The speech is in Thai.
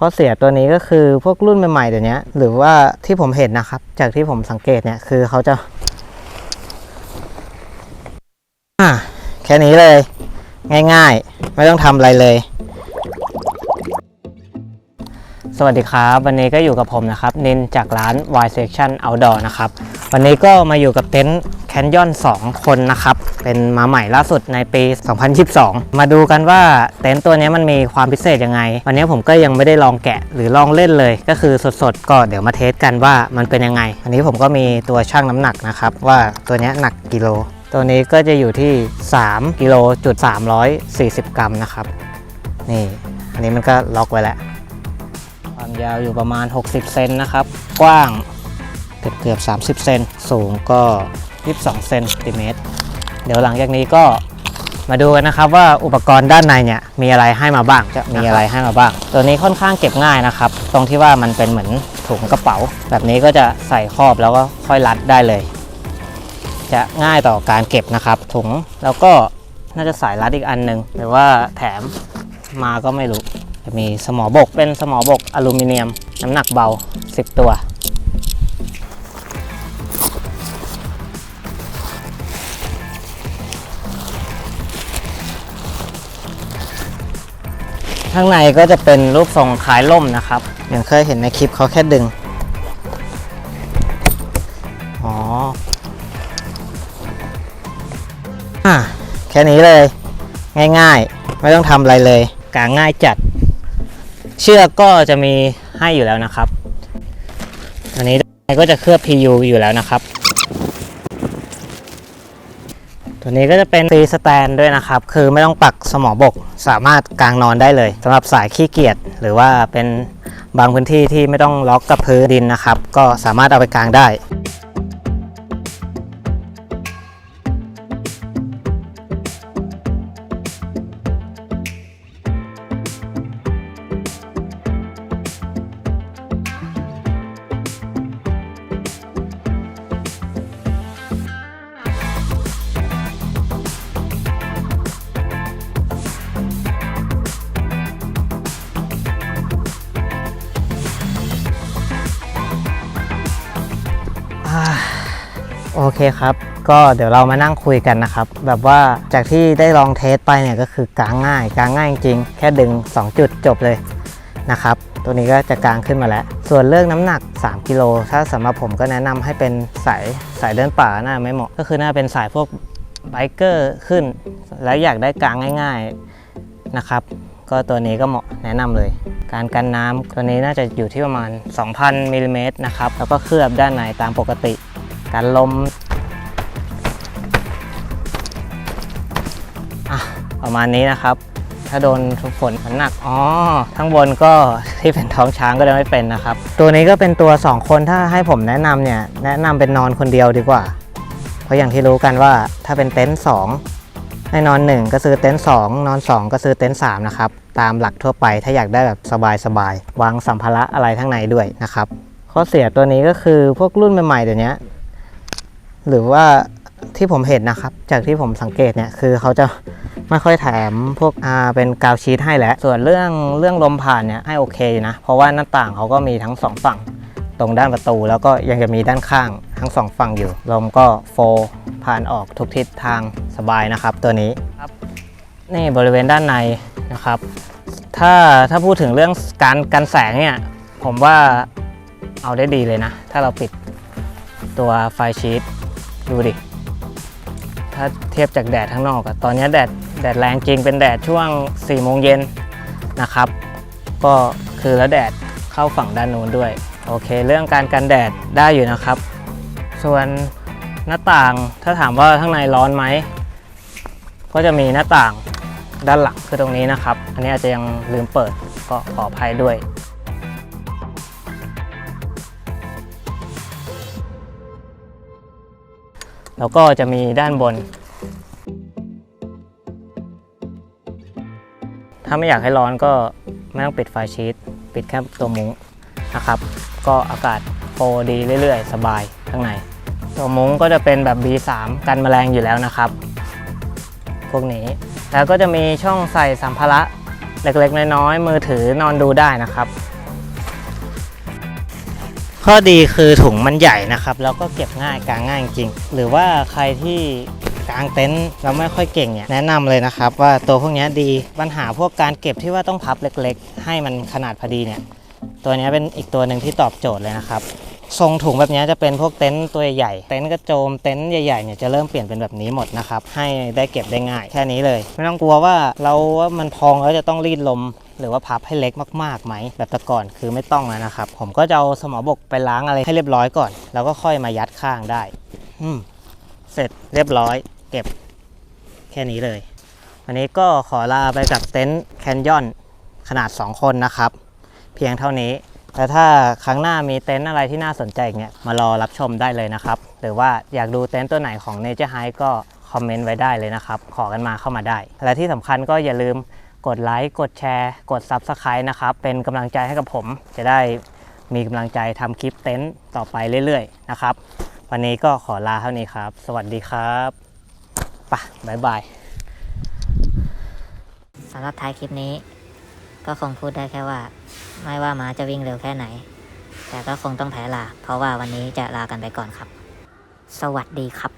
ข้อเสียตัวนี้ก็คือพวกรุ่นใหม่ๆเดี๋ยวนี้หรือว่าที่ผมเห็นนะครับ จากที่ผมสังเกตเนี่ยคือเขาจะอะแค่นี้เลย ง่ายๆ ไม่ต้องทำอะไรเลย สวัสดีครับ วันนี้ก็อยู่กับผมนะครับ นินจากร้าน Y Section Outdoor นะครับ วันนี้ก็มาอยู่กับเต็นท์ แคนยอน2คนนะครับ เป็นมาใหม่ล่าสุดในปี 2022 มาดูกันว่าเต็นท์ตัวนี้มันมีความพิเศษยังไง วันนี้ผมก็ยังไม่ได้ลองแกะหรือลองเล่นเลย ก็คือสดๆ ก็เดี๋ยวมาเทสกันว่ามันเป็นยังไง อันนี้ผมก็มีตัวชั่งน้ำหนักนะครับ ว่าตัวนี้หนักกิโล ตัวนี้ก็จะอยู่ที่ 3กิโลจุด340 กรัมนะครับ นี่ อันนี้มันก็ล็อกไว้แล้ว ความยาวอยู่ประมาณ 60 เซนนะครับ กว้างเกือบเกือบ 30 เซน สูงก็ 22เซนติเมตรเดี๋ยวหลังจากนี้ก็มาดูกันนะครับว่าอุปกรณ์ด้านในเนี่ยมีอะไรให้มาบ้างจะมีอะไรให้มาบ้าง ตัวนี้ค่อนข้างเก็บง่ายนะครับ ตรงที่ว่ามันเป็นเหมือนถุงกระเป๋า แบบนี้ก็จะใส่ครอบแล้วก็ค่อยรัดได้เลย จะง่ายต่อการเก็บนะครับ ถุงแล้วก็น่าจะสายรัดอีกอันหนึ่งหรือว่าแถมมาก็ไม่รู้จะมีสมอบกเป็นสมอบกอลูมิเนียมน้ำหนักเบา 10 ตัว ข้างในก็จะเป็นรูปทรงคล้ายล่มนะครับ อย่างเคยเห็นในคลิปเขาแค่ดึง อ๋ออะแค่นี้เลย ง่ายๆ ไม่ต้องทำอะไรเลย กางง่ายจัด เชือกก็จะมีให้อยู่แล้วนะครับ อันนี้ก็จะเคลือบ PU อยู่แล้วนะครับ ตัวนี้ก็จะเป็นตีสแตนด้วยนะครับ คือไม่ต้องปักสมอบก สามารถกางนอนได้เลยสำหรับสายขี้เกียจหรือว่าเป็นบางพื้นที่ที่ไม่ต้องล็อกกับพื้นดินนะครับ ก็สามารถเอาไปกางได้ โอเคครับ ก็เดี๋ยวเรามานั่งคุยกันนะครับ แบบว่าจากที่ได้ลองเทสไปเนี่ยก็คือกางง่ายกางง่ายจริงแค่ดึง 2 จุดจบเลยนะครับ ตัวนี้ก็จะกางขึ้นมาแล้ว ส่วนเรื่องน้ำหนัก 3 กิโล ถ้าสำหรับผมก็แนะนำให้เป็นสายสายเดินป่าน่าไม่เหมาะ ก็คือน่าเป็นสายพวกไบเกอร์ขึ้น แล้วอยากได้กางง่ายๆนะครับ ก็ตัวนี้ก็เหมาะแนะนำเลย การกันน้ำตัวนี้น่าจะอยู่ที่ประมาณ 2,000มิลลิเมตรนะครับ แล้วก็เคลือบด้านในตามปกติ การลมประมาณนี้นะครับ ถ้าโดนฝนฝนหนัก อ๋อ ข้างบนก็ที่เป็นท้องช้างก็จะไม่เป็นนะครับ ตัวนี้ก็เป็นตัว 2 คนถ้าให้ผมแนะนำเนี่ย แนะนำเป็นนอนคนเดียวดีกว่า เพราะอย่างที่รู้กันว่าถ้าเป็นเต็นท์2ให้นอน 1 ก็ซื้อเต็นท์2นอน 2 ก็ซื้อเต็นท์3นะครับ ตามหลักทั่วไปถ้าอยากได้แบบสบายๆวางสัมภาระอะไรทั้งในด้วยนะครับ ข้อเสียตัวนี้ก็คือพวกรุ่นใหม่ๆเดี๋ยวนี้ หรือว่าที่ผมเห็นนะครับ จากที่ผมสังเกตเนี่ยคือเขาจะไม่ค่อยแถมพวกอาเป็นกาวชีทให้แล้ว ส่วนเรื่องเรื่องลมผ่านเนี่ยให้โอเคอยู่นะ เพราะว่าหน้าต่างเขาก็มีทั้งสองฝั่ง ตรงด้านประตู แล้วก็ยังจะมีด้านข้างทั้งสองฝั่งอยู่ ลมก็โฟร์ผ่านออกทุกทิศทางสบายนะครับ ตัวนี้ครับนี่บริเวณด้านในนะครับ ถ้าถ้าพูดถึงเรื่องการกันแสงเนี่ยผมว่าเอาได้ดีเลยนะ ถ้าเราปิดตัวไฟชีต ดูดิ ถ้าเทียบจากแดดข้างนอกอะตอนนี้แดดแดดแรงจริงเป็นแดดช่วง4โมงเย็นนะครับ ก็คือแล้วแดดเข้าฝั่งด้านนู้นด้วย โอเค เรื่องการกันแดดได้อยู่นะครับ ส่วนหน้าต่างถ้าถามว่าข้างในร้อนไหม ก็จะมีหน้าต่างด้านหลังคือตรงนี้นะครับ อันนี้อาจจะยังลืมเปิดก็ขออภัยด้วย แล้วก็จะมีด้านบน ถ้าไม่อยากให้ร้อนก็ไม่ต้องปิดไฟชีตปิดแค่ตัวมุ้งนะครับ ก็อากาศโฟดีเรื่อยๆ สบายข้างใน ตัวมุ้งก็จะเป็นแบบ B3 กันแมลงอยู่แล้วนะครับ พวกนี้ แล้วก็จะมีช่องใส่สัมภาระเล็กๆ น้อยๆ มือถือนอนดูได้นะครับ ข้อดีคือถุงมันใหญ่นะครับ แล้วก็เก็บง่ายกางง่ายจริง หรือว่าใครที่กางเต็นท์เราไม่ค่อยเก่งเนี่ยแนะนำเลยนะครับ ว่าตัวพวกนี้ดีปัญหาพวกการเก็บที่ว่าต้องพับเล็กๆ ให้มันขนาดพอดีเนี่ยตัวนี้เป็นอีกตัวหนึ่งที่ตอบโจทย์เลยนะครับ ทรงถุงแบบนี้จะเป็นพวกเต็นท์ตัวใหญ่ เต็นท์กระโจม เต็นท์ใหญ่ๆเนี่ยจะเริ่มเปลี่ยนเป็นแบบนี้หมดนะครับ ให้ได้เก็บได้ง่าย แค่นี้เลย ไม่ต้องกลัวว่าเราว่ามันพองแล้วจะต้องรีดลม หรือว่าพับให้เล็กมากๆไหม แบบแต่ก่อนคือไม่ต้องแล้วนะครับ ผมก็จะเอาสมอบกไปล้างอะไรให้เรียบร้อยก่อน แล้วก็ค่อยมายัดข้างได้ อืม เสร็จเรียบร้อย เก็บ แค่นี้เลย วันนี้ก็ขอลาไปกับเต็นท์แคนยอนขนาด 2 คนนะครับ เพียงเท่านี้ แล้วถ้าครั้งหน้ามีเต็นท์อะไรที่น่าสนใจเนี่ยมารอรับชมได้เลยนะครับ หรือว่าอยากดูเต็นท์ตัวไหนของ Nature High ก็คอมเมนต์ไว้ได้เลยนะครับ ขอกันมาเข้ามาได้ และที่สำคัญก็อย่าลืมกดไลค์กดแชร์ กด Subscribe นะครับ เป็นกำลังใจให้กับผม จะได้มีกำลังใจทำคลิปเต็นท์ต่อไปเรื่อยๆนะครับ วันนี้ก็ขอลาเท่านี้ครับ สวัสดีครับไปะบ๊ายบายสำหรับท้ายคลิปนี้ ก็คงพูดได้แค่ว่า ไม่ว่าม้าจะวิ่งเร็วแค่ไหน แต่ก็คงต้องแพ้ลา เพราะว่าวันนี้จะลากันไปก่อนครับ สวัสดีครับ